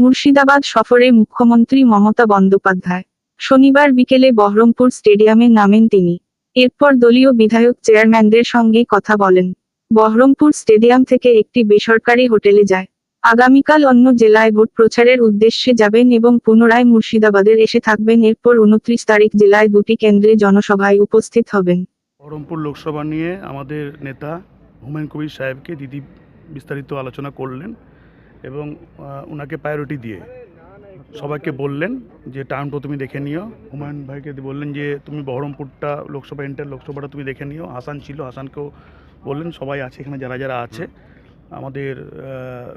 মুর্শিদাবাদ সফরে মুখ্যমন্ত্রী মমতা বন্দ্যোপাধ্যায়। শনিবার বিকেলে বহরমপুর স্টেডিয়ামে নামেন তিনি। এরপর দলীয় বিধায়ক চেয়ারম্যানদের সঙ্গে কথা বলেন। বহরমপুর স্টেডিয়াম থেকে একটি বেসরকারি হোটেলে যায়। আগামীকাল অন্য জেলায় ভোট প্রচারের উদ্দেশ্যে যাবেন এবং পুনরায় মুর্শিদাবাদের এসে থাকবেন। এরপর উনত্রিশ তারিখ জেলায় দুটি কেন্দ্রে জনসভায় উপস্থিত হবেন। বহরমপুর লোকসভা নিয়ে আমাদের নেতা হুমায়ুন কবির সাহেবকে দিদি বিস্তারিত আলোচনা করলেন। এবং ওনাকে প্রায়োরিটি দিয়ে। সবাইকে বললেন যে টাউনটা তুমি দেখে নিও। হুমায়ুন ভাইকে বললেন যে তুমি বহরমপুরটা লোকসভা ইন্টার লোকসভাটা তুমি দেখে নিও। হাসান ছিল হাসানকেও বললেন সবাই আছে এখানে যারা যারা আছে। আমাদের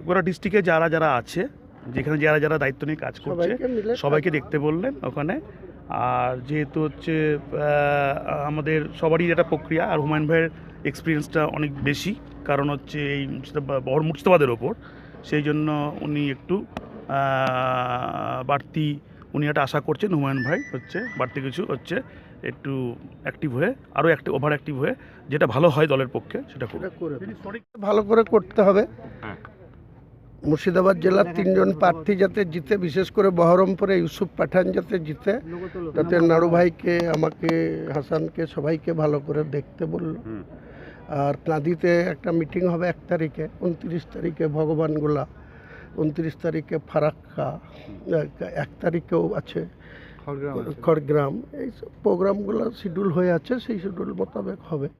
গোটা ডিস্ট্রিক্টে যারা যারা আছে যেখানে যারা যারা দায়িত্ব নিয়ে কাজ করছে সবাইকে দেখতে বললেন ওখানে। আর যেহেতু হচ্ছে আমাদের সবারই এটা প্রক্রিয়া আর হুমায়ুন ভাইয়ের এক্সপিরিয়েন্সটা অনেক বেশি। কারণ হচ্ছে এই বহর মুর্শিদাবাদের ওপর। সেই জন্য উনি একটু বাড়তি উনি একটা আশা করছেন হুমায়ুন ভাই হচ্ছে বাড়তি কিছু হচ্ছে একটু অ্যাক্টিভ হয়ে আরও একটু ওভার অ্যাক্টিভ হয়ে যেটা ভালো হয় দলের পক্ষে সেটা করে ভালো করে করতে হবে। মুর্শিদাবাদ জেলার তিনজন প্রার্থী যাতে জিতে বিশেষ করে বহরমপুরে ইউসুফ পাঠান যাতে জিতে তাতে নাড়ু ভাইকে আমাকে হাসানকে সবাইকে ভালো করে দেখতে বলল। আর কাঁদিতে একটা মিটিং হবে এক তারিখে উনত্রিশ তারিখে ভগবানগোলা উনত্রিশ তারিখে ফারাক্কা এক- তারিখেও আছে। খড়গ্রাম। এই সব প্রোগ্রামগুলো শিডিউল হয়ে আছে সেই শিডিউল মোতাবেক হবে।